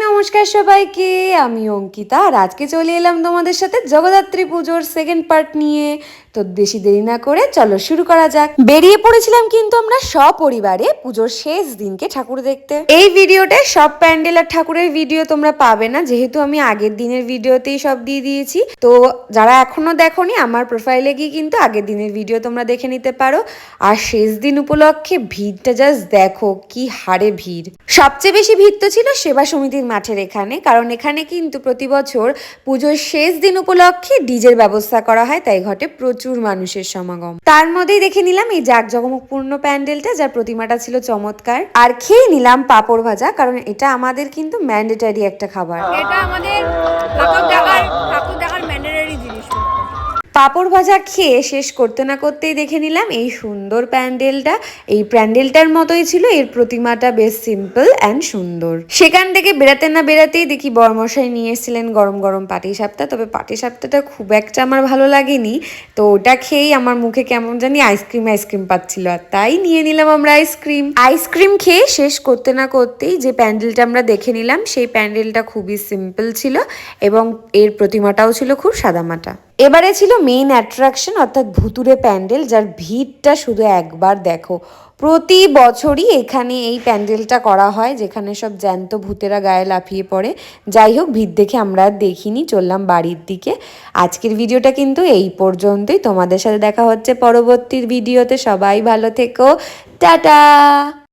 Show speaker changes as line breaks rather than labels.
na নমস্কার সবাইকে, আমি অঙ্কিতা আর আজকে চলে এলাম তোমাদের সাথে জগদ্ধাত্রী পুজোর সেকেন্ড পার্ট নিয়ে। তো বেশি দেরি না করে চলো শুরু করা যাক। বেরিয়ে পড়েছিলাম কিন্তু আমরা সপরিবারে পুজোর শেষ দিনকে ঠাকুর দেখতে। এই ভিডিওতে সব প্যান্ডেল আর ঠাকুরের ভিডিও তোমরা পাবে না, যেহেতু আমি আগের দিনের ভিডিওতেই সব দিয়ে দিয়েছি। তো যারা এখনও দেখোনি, আমার প্রোফাইলে গিয়ে কিন্তু আগের দিনের ভিডিও তোমরা দেখে নিতে পারো। আর শেষ দিন উপলক্ষে ভিড়টা জাস্ট দেখো, কি হারে ভিড়। সবচেয়ে বেশি ভিড় তো ছিল সেবা সমিতির মাঠের এখানে। কারণ এখানে কিন্তু প্রতি বছর পুজোর শেষ দিন উপলক্ষে ডিজের ব্যবস্থা করা হয়, তাই ঘটে প্রচুর মানুষের সমাগম। তার মধ্যেই দেখে নিলাম এই জাকজমকপূর্ণ প্যান্ডেলটা, যার প্রতিমাটা ছিল চমৎকার। আর খেয়ে নিলাম পাপড় ভাজা, কারণ এটা আমাদের কিন্তু ম্যান্ডেটারি একটা খাবার।
এটা আমাদের ঠাকুর দেখার ঠাকুর
পাঁপড় ভাজা খেয়ে শেষ করতে না করতেই দেখে নিলাম এই সুন্দর প্যান্ডেলটা, এই প্যান্ডেলটার মতোই ছিল, এর প্রতিমাটা বেশ সিম্পল অ্যান্ড সুন্দর। সেখান থেকে বেরাতে না বেরাতেই দেখি বরমশাই নিয়ে এসেছিলেন গরম গরম পাটি সাপটা তবে পাটি সাপটাটা খুব একটা আমার ভালো লাগেনি, তো ওটা খেয়েই আমার মুখে কেমন জানি আইসক্রিম আইসক্রিম পাচ্ছিল, আর তাই নিয়ে নিলাম আমরা আইসক্রিম আইসক্রিম খেয়ে শেষ করতে না করতেই যে প্যান্ডেলটা আমরা দেখে নিলাম, সেই প্যান্ডেলটা খুবই সিম্পল ছিল এবং এর প্রতিমাটাও ছিল খুব সাদামাটা। এবারে ছিল মেইন অ্যাট্রাকশন অর্থাৎ ভুতুরে প্যান্ডেল, যার ভিড়টা শুধু একবার দেখো। প্রতি বছরই এখানে এই প্যান্ডেলটা করা হয়, যেখানে সব জ্যান্ত ভূতেরা গায়ে লাফিয়ে পড়ে। যাই হোক, ভিড় দেখে আমরা আর দেখিনি, চললাম বাড়ির দিকে। আজকের ভিডিওটা কিন্তু এই পর্যন্তই। তোমাদের সাথে দেখা হচ্ছে পরবর্তী ভিডিওতে। সবাই ভালো থেকো। টাটা!